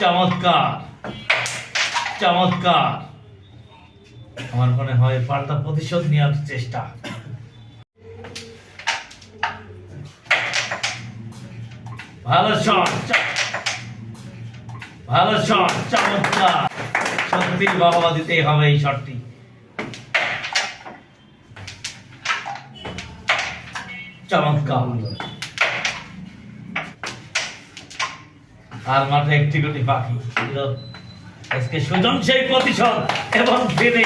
চমৎকার। চমৎকার। আমার মনে হয় পাল্টা প্রতিশোধ নেওয়ার চেষ্টা। ভালো শট ভালো শট, চমৎকার। সত্যি বাবা দিতেই হবে এই শটটি। চমৎকার। আর মাঠে একটি গুটি পাখি আজকে সুজন সেই প্রতিশোধ এবং তিনি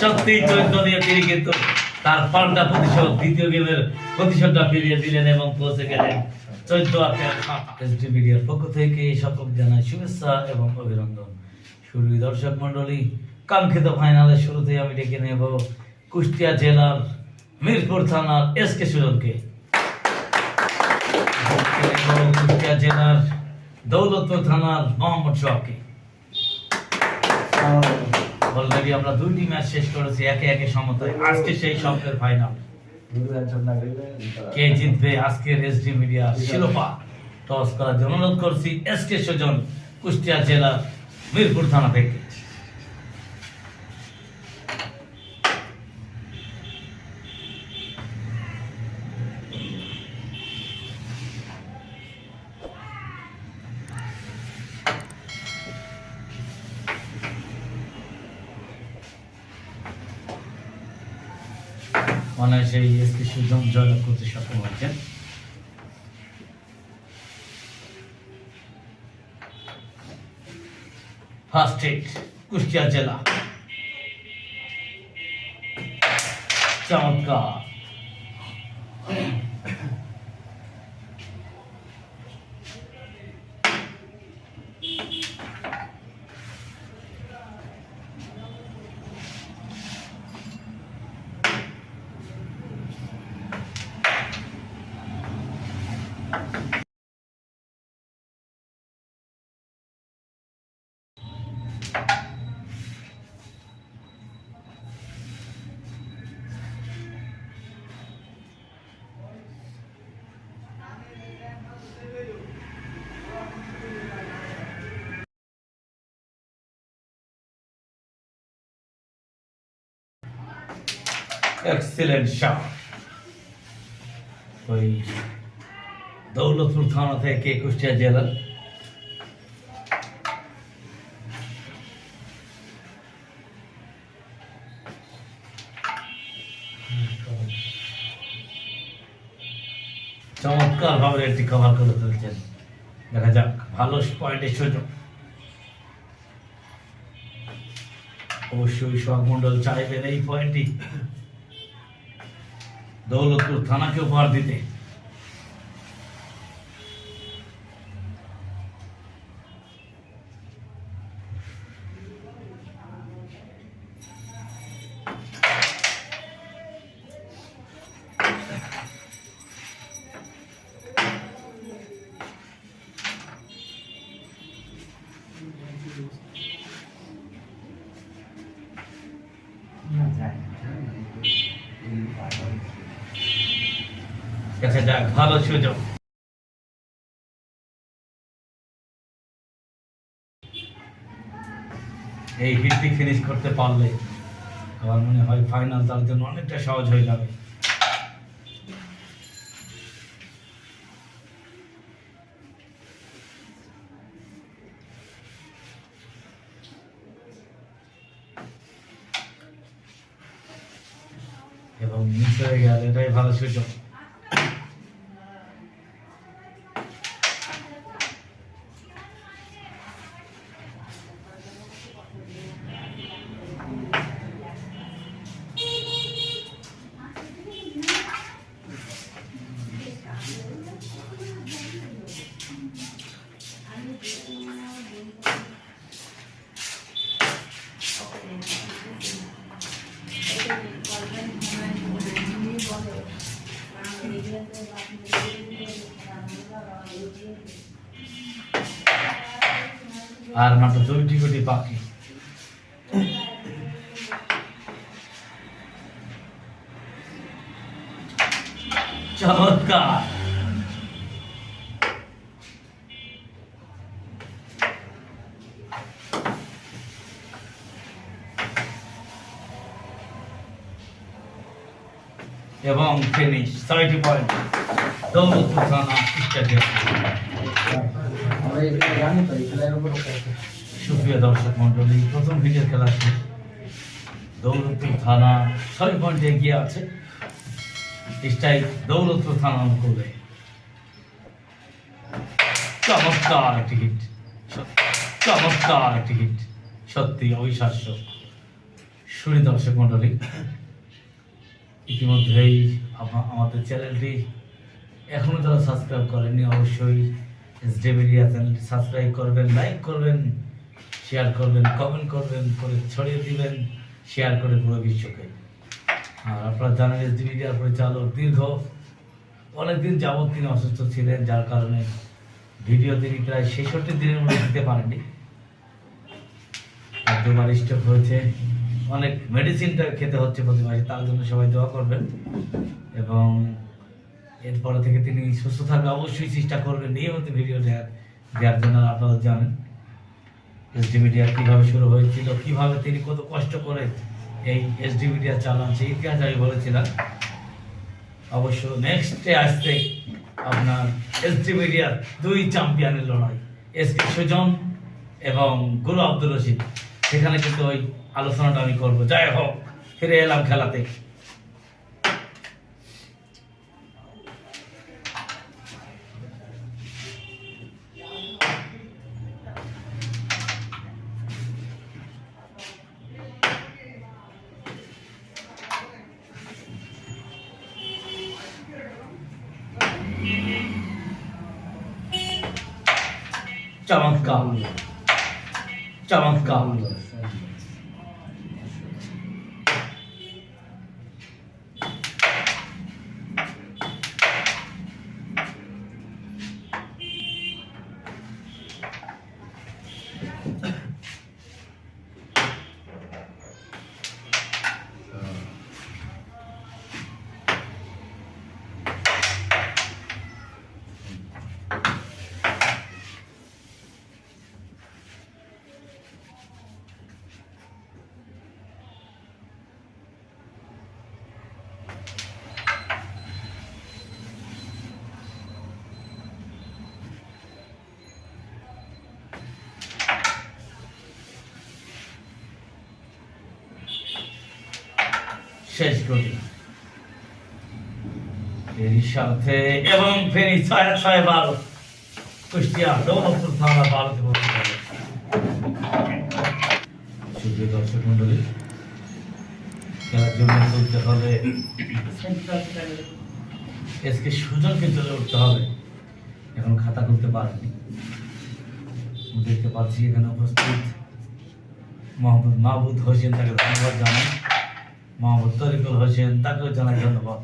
সত্যি চৈত্র দিয়ে তিনি কিন্তু তার পাল্টা প্রতিশোধ, দ্বিতীয় গেমের প্রতিশোধটা ফিরিয়ে দিলেন এবং পৌঁছে গেলেন মিডিয়ার পক্ষ থেকে। সকল জানাই শুভেচ্ছা এবং অভিনন্দন। শুরুই দর্শক মন্ডলী কাঙ্ক্ষিত ফাইনালের শুরুতেই আমি ডেকে নেব কুষ্টিয়া জেলার মিরপুর থানার এস কে সুজনকে। কুষ্টিয়া জেলার দৌলতপুর থানার মোহাম্মদ সোহাবকে অলরেডি আমরা দুইটি ম্যাচ শেষ করেছি, একে একে সমতায়। আজকে সেই স্বপ্নের ফাইনাল কে জিতবে আজকের এসডি মিডিয়া শিরোপা? টস করার জন্য অনুরোধ করছি এস কে সুজন কুষ্টিয়া জেলা মিরপুর থানা থেকে। মানে সেই এস সুজন জয়লাভ করতে সক্ষম হয়েছেন। ফার্স্ট হিট কুষ্টিয়া জেলা। চমৎকার। এক্সিলেন্ট শট ওই দৌলতপুর থানা থেকে কুষ্টিয়া জেলার চমৎকার ভাবে এটি কভার করে ফেলছেন দেখা যাক, ভালো পয়েন্টের সুযোগ। অবশ্যই সব মন্ডল চাইবেন এই পয়েন্টটি দৌলতপুর থানাকে উপহার দিতে। ফিনিশ করতে পারলে। আমার মনে হয় ফাইনাল তার জন্য অনেকটা সহজ হয়ে যাবে। এবং মিস হয়ে গেল এটাই ভালো সুযোগ। আর মাত্র দুইটি কোটি পাখি চমৎকার। এবং ফিনিশ ছয়টি পয়েন্ট দৌলত ইত্যাদি। সুপ্রিয় দর্শক মন্ডলী প্রথম দৌলতপুর থানা ছয় পয়েন্টে এগিয়ে আছে। স্ট্রাইক দৌলতপুর থানা অনুকূলে। চমৎকার একটি চমৎকার সত্যি অবিশ্বাস্য। শুনি দর্শক মন্ডলী ইতিমধ্যেই আমাদের চ্যানেলটি এখনও যারা সাবস্ক্রাইব করেননি, অবশ্যই এস ডি মিডিয়া চ্যানেলটি সাবস্ক্রাইব করবেন লাইক করবেন শেয়ার করবেন কমেন্ট করবেন, করে ছড়িয়ে দিবেন শেয়ার করে পুরো বিশ্বকে। আর আপনারা জানেন এস পরিচালক দীর্ঘ, অনেকদিন যাবৎ তিনি অসুস্থ ছিলেন, যার কারণে ভিডিও তিনি প্রায় ছেষট্টি দিনের মধ্যে দিতে পারেননি। আর দুবার স্ট্রোক হয়েছে, অনেক মেডিসিনটা খেতে হচ্ছে প্রতি মাসে, তার জন্য সবাই দোয়া করবেন। এবং এরপরে থেকে তিনি সুস্থ থাকবে, অবশ্যই চেষ্টা করবেন নিয়মিত ভিডিও দেওয়ার দেওয়ার জন্য। আপনারা জানেন এসডি মিডিয়া কীভাবে শুরু হয়েছিল, কীভাবে তিনি কত কষ্ট করে এই এসডি মিডিয়া চালান সেই ইতিহাস আমি বলেছিলাম। অবশ্য নেক্সটে আসতে আপনার এসডি মিডিয়ার দুই চ্যাম্পিয়নের লড়াই এস কে সুজন এবং গুরু আব্দুল রশিদ। সেখানে কিন্তু ওই আলোচনাটা আমি করব। যাই হোক, ফিরে এলাম খেলাতে। শেষ করি এর সাথে এবং ছয় ছয় বারো, কুষ্টিয়া দৌলতপুর থানা সুপ্রিয় দর্শক মন্ডলী, খেলার জন্য চলতে হলে এসকে চলে উঠতে হবে। এখন খাতা খুলতে পারেনি দেখতে পাচ্ছি এখানে উপস্থিত মাহবুদ হোসেন, তাকে ধন্যবাদ জানাই। মোহাম্মদ তরিকুল হোসেন তাকেও জানাই ধন্যবাদ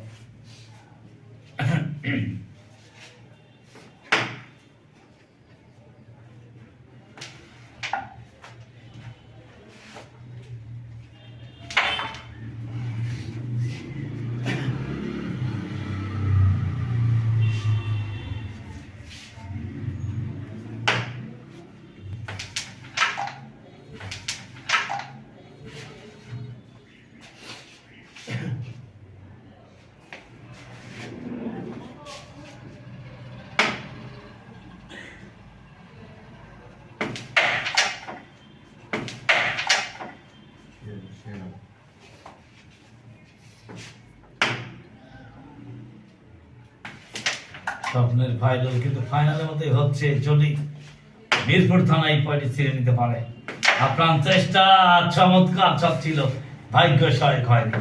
স্বপ্নের ফাইনাল কিন্তু ফাইনালের মধ্যে হচ্ছে, যদি মিরপুর থানায় পয়েন্টে ছিঁড়ে নিতে পারে। আপ্রাণ চেষ্টা চমৎকার, সব ছিল। ভাগ্য সহায়ক হয়নি।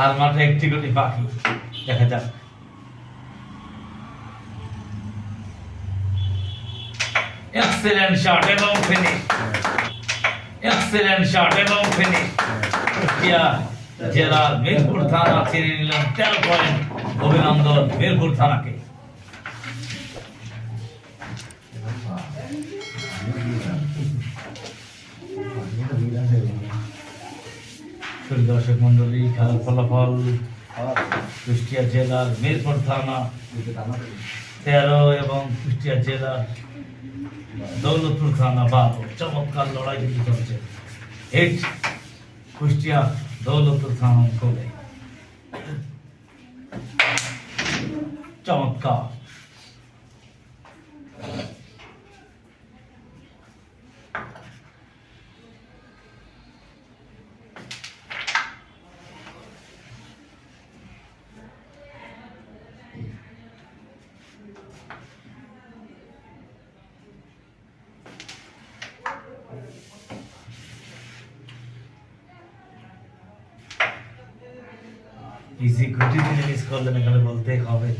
আর মাঠে একটি কোটি বাকি। দেখা যাক। এক্সেলেন্ট শট এবং ফিনিশ এক্সেলেন্ট শট এবং ফিনিশ জেলার মিরপুর থানা ছিনিয়ে নিলাম তেরো পয়েন্ট অভিনন্দন মিরপুর থানাকে। সুপ্রিয় দর্শক মন্ডলী, খেলার ফলাফল, কুষ্টিয়া জেলার মিরপুর থানা, তেরো এবং কুষ্টিয়া জেলার দৌলতপুর থানা বারো। চমৎকার লড়াই কিন্তু চলছে। হিট কুষ্টিয়া দৌলতপুর থানা অঞ্চলে। চমৎকার ইজি গুটি দিনে মিস করলেন এখানে বলতে হবে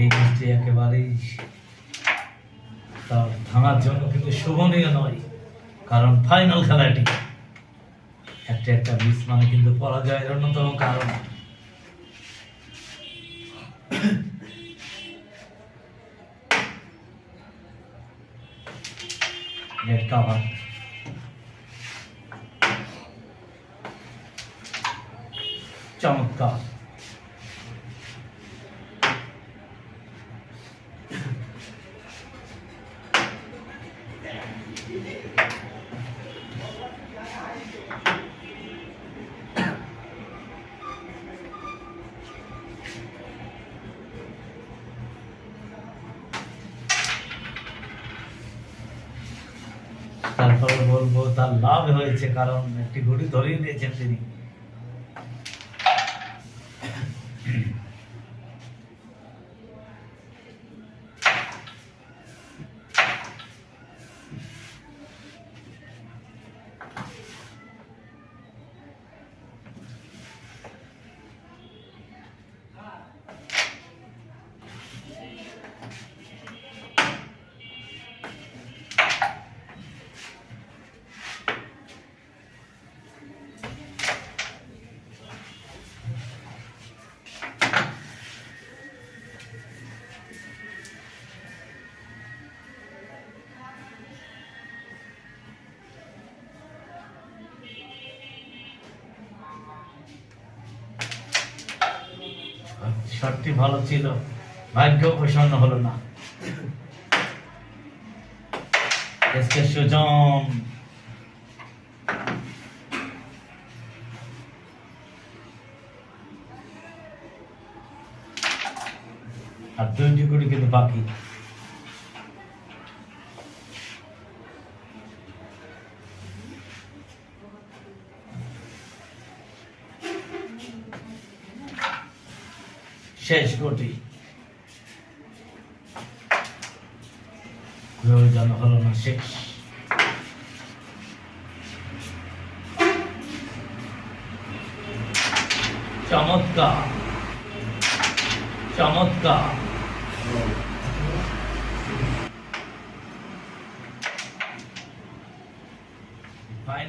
এই ম্যাচটি একেবারেই তার থানার জন্য কিন্তু শোভনীয় নয়, কারণ ফাইনাল খেলাটি একটা একটা মিস মানে কিন্তু পরাজয়ের অন্যতম কারণ। চমৎকার। তারপরে বলব তার লাভ হয়েছে কারণ একটি ঘড়ি ধরিয়ে দিয়েছেন তিনি। শটটি ভালো ছিল। ভাগ্য প্রসন্ন হলো না। সুজন। আর দুইটি করে কিন্তু বাকি। শেষ কোটি প্রয়োজন হলো না শেষ। চমৎকার। চমৎকার। ফাইন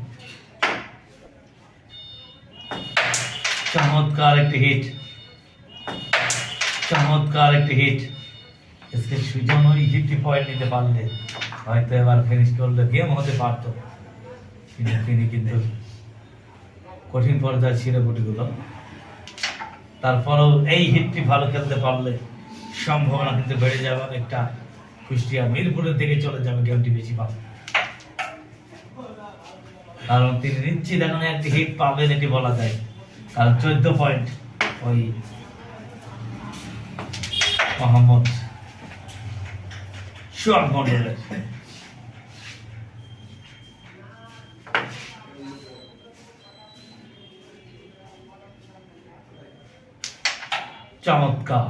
চমৎকার একটি হিট চমৎকার একটি হিট এসকে সুজন ওই হিটটি পয়েন্ট নিতে পারলে, হয়তো এবার ফিনিশ করলে গেম হতে পারতো। কিন্তু তিনি কিন্তু কঠিন পর্যায়ে ছিল গুটিগুলো তারপরেও এই হিটটি ভালো খেলতে পারলে সম্ভাবনা কিন্তু বেড়ে যাবে একটা কুষ্টিয়া মিরপুরের দিকে চলে যাবে গেমটি বেশি পাবে কারণ তিনি নিশ্চিত এখন একটি হিট পাবেন, এটি বলা যায়। কারণ চোদ্দ পয়েন্ট ওই মোহাম্মদ সোহাগ মন্ডলের। চমৎকার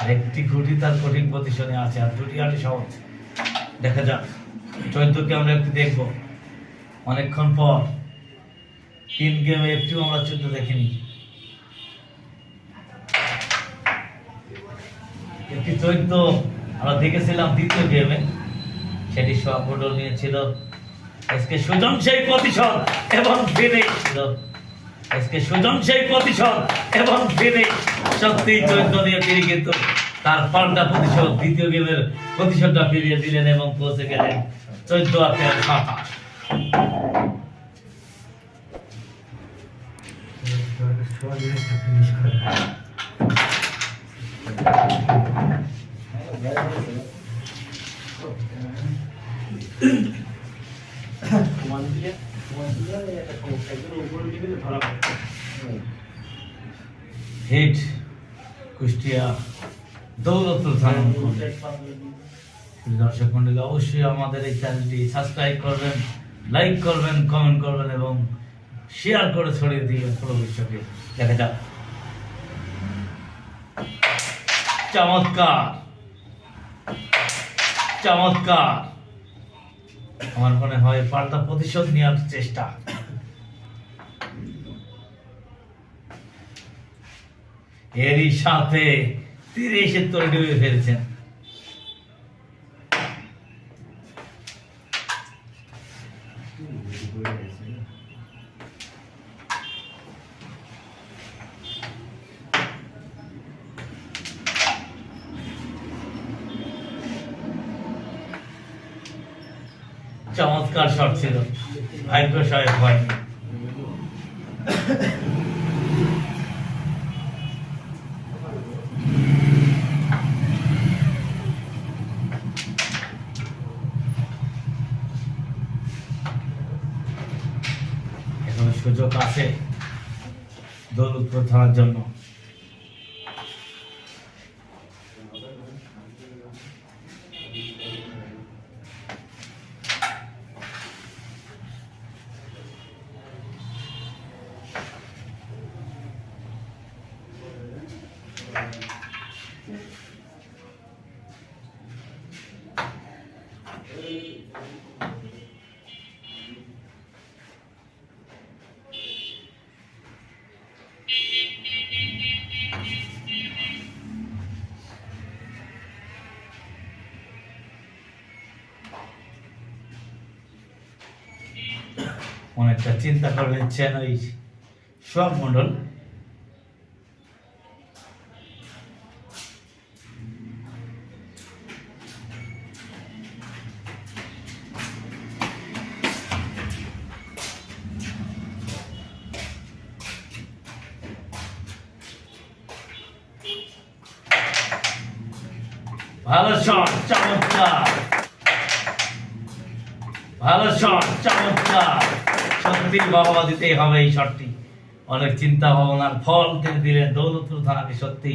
আর একটি গুটি তার কঠিন পজিশনে আছে আর দুটি আটে সহজ দেখা যাক চৈদ্দকে আমরা একটু দেখব। অনেকক্ষণ পর তিন গেমে একটিও আমরা চৈদ্দ দেখিনি। একটি চৈদ্দ আমরা দেখেছিলাম দ্বিতীয় গেমে। সেটি সবডল নিয়েছিল এসকে সুজন সেই প্রতিশোধ এবং ফিনিশ এসকে সুজন সেই প্রতিশোধ এবং ফিনিশ সত্যি চৈদ্দ নিয়ে তিনি কিন্তু তার পাল্টা প্রতিশোধ, দ্বিতীয় গেমের প্রতিশোধটা ফিরিয়ে দিলেন এবং পৌঁছে গেলেন চৈদ্দ আর তেরো সাতাশ কুষ্টিয়া দর্শক অবশ্যই আমাদের এই চ্যানেলটি সাবস্ক্রাইব করবেন লাইক করবেন কমেন্ট করবেন এবং শেয়ার করে ছড়িয়ে পুরো বিশ্বকে দেখা যাক। চমৎকার! চমৎকার! আমার মনে হয় পাল্টা প্রতিশোধ নেওয়ার চেষ্টা। এরই সাথে তিরিশের তোরে ফেলছেন চমৎকার শট ছিল ভাগ্য সহায়ক হয়নি এখন সুযোগ আছে দৌলতপুর থানার জন্য অনেকটা চিন্তা করলেন নিচ্ছেন ওই সব মন্ডল বাবা দিতেই হবে এই শটটি। অনেক চিন্তা ভাবনার ফল তিনি দিলেন দৌলতপুর থানাকে সত্যি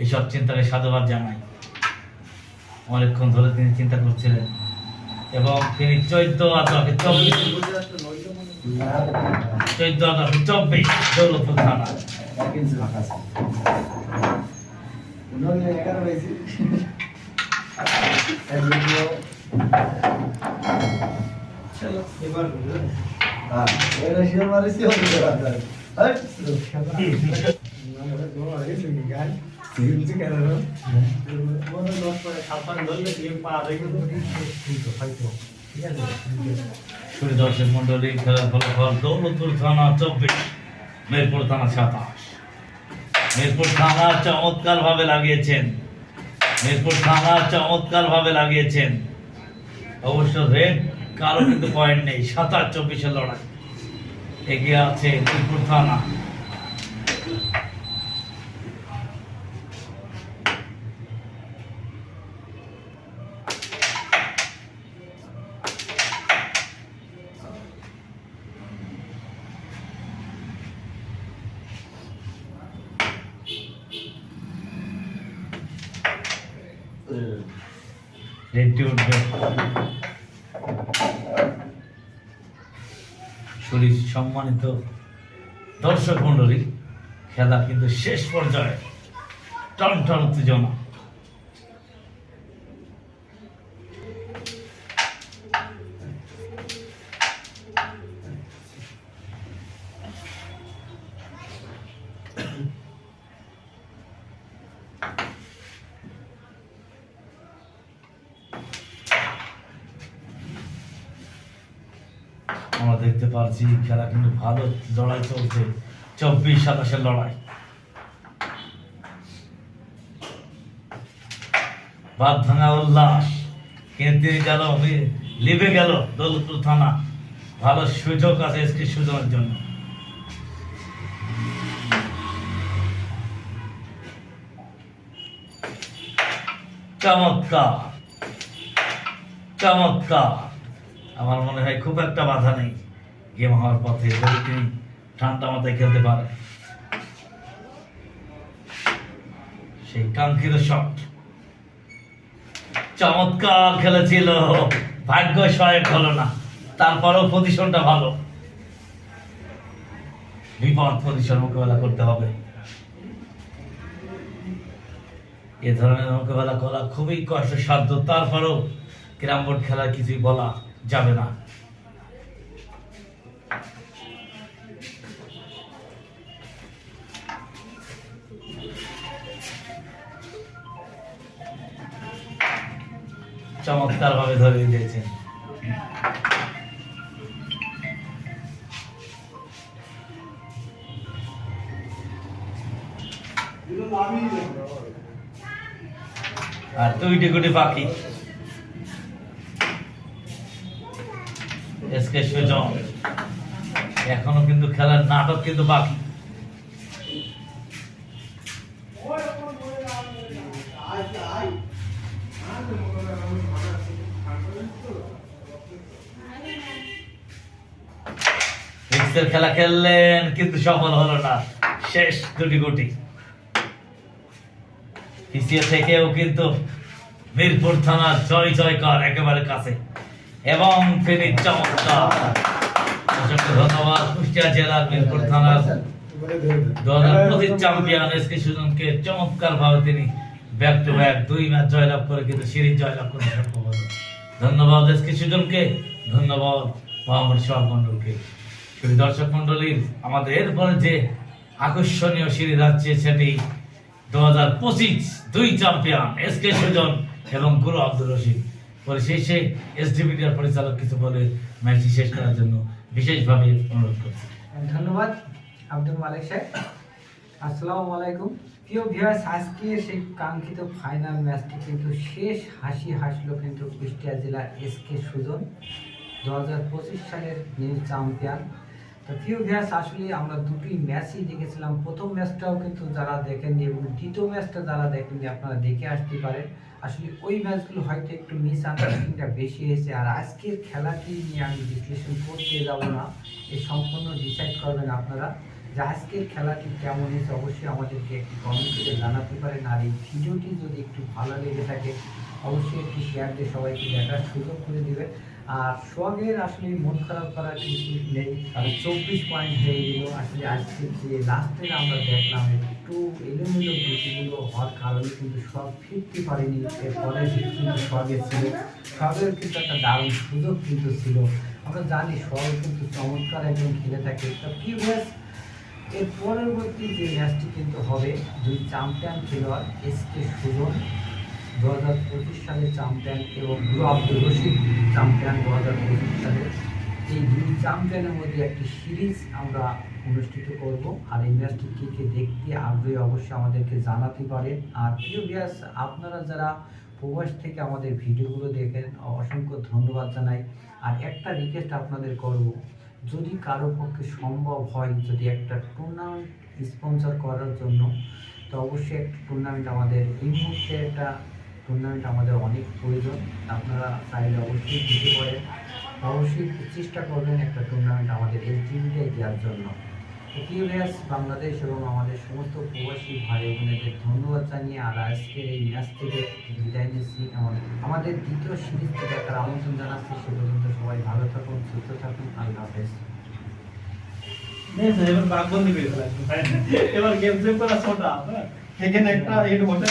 এইসব চিন্তাকে সাধুবাদ জানাই। অনেকক্ষণ ধরে তিনি চিন্তা করছিলেন। এবং তিনি চৈদ্দ আদকে চব্বিশ, চৈদ্দ আদকে চব্বিশ দৌলতপুর থানা সুরি দর্শক মন্ডলী খেলার ফলাফল দৌলতপুর থানা চব্বিশ মেরপুর থানা সাতাশ মেরপুর থানা চমৎকার ভাবে লাগিয়েছেন মেরপুর থানা চমৎকার ভাবে লাগিয়েছেন অবশ্য রেড কারও কিন্তু পয়েন্ট নেই। সাত আট চব্বিশের লড়াই। এগিয়ে আছে মিরপুর থানা। রেডটি উঠবে। সম্মানিত দর্শক মন্ডলী খেলা কিন্তু শেষ পর্যায়ে টন টন উত্তেজনা। দেখতে পাচ্ছি খেলা কিন্তু ভালো লড়াই চলছে। চব্বিশ সাতাশের লড়াই। বাদ ভাঙা উল্লাস। তিনি গেল লিবে গেল দৌলতপুর থানা। ভালো সুযোগ আছে এসটি সুযোগের জন্য। চমৎকার। চমৎকার। আমার মনে হয় খুব একটা বাধা নেই। গেম হওয়ার পথে যদি তিনি ঠান্ডা মাথায় খেলতে পারে। সেই কাঙ্ক্ষিত শট চমৎকার খেলেছিল। ভাগ্য সহায়ক হলো না। তারপরেও পজিশনটা ভালো। বিপদ পজিশন মোকাবেলা করতে হবে। এ ধরনের মোকাবেলা করা খুবই কষ্টসাধ্য। তারপরেও ক্যারাম বোর্ড খেলার কিছুই বলা যাবে না। চমৎকার ভাবে ধরিয়ে দিয়েছেন আর দুইটি গুটি সুজন এখনও কিন্তু খেলার নাটক কিন্তু বাকি। রিক্সের খেলা খেললেন, কিন্তু সফল হলো না। শেষ দুটি গুটি। থেকেও কিন্তু মিরপুর থানা জয় জয়কার একেবারে কাছে। এবং তিনি চমৎকার। অসংখ্য ধন্যবাদ। কুষ্টিয়া জেলার মিরপুর থানার দু হাজার পঁচিশ চ্যাম্পিয়ন এস কে সুজনকে চমৎকার ভাবে তিনি ব্যাক টু ব্যাক দুই ম্যাচ জয়লাভ করে কিন্তু সিরিজ জয়লাভ করতে সক্ষম হলো। ধন্যবাদ এস কে সুজনকে। ধন্যবাদ মোহাম্মদ সোহাগ মন্ডলকে দর্শক মন্ডলীর আমাদের এরপরে যে আকর্ষণীয় সিরিজ আছে সেটি দু হাজার পঁচিশ দুই চ্যাম্পিয়ন এস কে সুজন এবং গুরু আব্দুল রশিদ। পরিশেষে এসডিবিডিআর পরিচালক কিছু বলে ম্যাচটি শেষ করার জন্য বিশেষভাবে অনুরোধ করছি। ধন্যবাদ, আব্দুল মালিক সাহেব। আসসালামু আলাইকুম। প্রিয় ভিউয়ার্স আজকে সেই কাঙ্ক্ষিত ফাইনাল ম্যাচটি কিন্তু শেষ হাসি হাসলো কিন্তু কুষ্টিয়া জেলার এস কে সুজন দু হাজার পঁচিশ সালের নিউ চ্যাম্পিয়ন তো প্রিয় ভিউয়ার্স আসলে আমরা দুটি ম্যাচই দেখেছিলাম। প্রথম ম্যাচটাও কিন্তু যারা দেখেননি এবং দ্বিতীয় ম্যাচটা যারা দেখেননি, আপনারা দেখে আসতে পারেন। আসলে ওই ম্যাচগুলো হয়তো একটু মিস আন্ডারস্ট্যান্ডিংটা বেশি হয়েছে। আর আজকের খেলাটি নিয়ে আমি বিশ্লেষণ করতে যাব না। এ সম্পূর্ণ ডিসাইড করবেন আপনারা যে আজকের খেলাটি কেমন হয়েছে। অবশ্যই আমাদেরকে একটি কমেন্ট জানাতে পারেন। আর এই ভিডিওটি যদি একটু ভালো লেগে থাকে, অবশ্যই একটি শেয়ার দিয়ে সবাইকে দেখার সুযোগ করে দেবেন। আর সোহাগের আসলে মন খারাপ করার কিছু নেই। কারণ চব্বিশ পয়েন্ট হয়ে গেল আসলে আজকে যে লাস্টের আমরা দেখলাম, একটু এলোমেলো গুটিগুলো হওয়ার কারণে কিন্তু সব ফিরতে পারেনি। এরপরে কিন্তু সোহাগের ছিল সোহাগের কিন্তু একটা দারুণ সুযোগ কিন্তু ছিল। আমরা জানি সোহাগ কিন্তু চমৎকার একজন খেলে থাকে। তা প্রিভিয়াস এর পরবর্তী যে ম্যাচটি কিন্তু হবে দুই চ্যাম্পিয়ন খেলোয়াড় এস কে সুজন দু হাজার পঁচিশ সালে চ্যাম্পিয়ন এবং গুরু আব্দুল রশিদ চ্যাম্পিয়ন দু হাজার পঁচিশ সালে এই দুই চ্যাম্পিয়নের মধ্যে একটি সিরিজ আমরা অনুষ্ঠিত করব। আর এই ম্যাচটি কে কে দেখতে আগ্রহী অবশ্যই আমাদেরকে জানাতে পারেন। আর প্রিয় ব্যাস আপনারা যারা প্রবাস থেকে আমাদের ভিডিওগুলো দেখেন, অসংখ্য ধন্যবাদ জানাই। আর একটা রিকোয়েস্ট আপনাদের করব, যদি কারও পক্ষে সম্ভব হয় যদি একটা টুর্নামেন্ট স্পন্সর করার জন্য, তো অবশ্যই একটা টুর্নামেন্ট আমাদের এই মুহূর্তে একটা টুর্নামেন্ট আমাদের অনেক প্রয়োজন। আপনারা চাইলে অবশ্যই দিতে পারেন। অবশ্যই চেষ্টা করবেন একটা টুর্নামেন্ট আমাদের এস ডিবিটাই দেওয়ার জন্য। ভিউয়ার্স বাংলাদেশ এবং আমাদের সমস্ত প্রবাসী ভাই বোনেদের ধন্যবাদ জানিয়ে আর আজকের এই ম্যাচ থেকে বিদায় নিচ্ছি। এবং আমাদের দ্বিতীয় সিরিজকে দেখার আমন্ত্রণ জানাচ্ছি। সে পর্যন্ত সবাই ভালো থাকুন, সুস্থ থাকুন। আল্লাহ হাফেজ। এবার এবার গেম সেভ করা ছোটা। এখানে একটা এটা বসে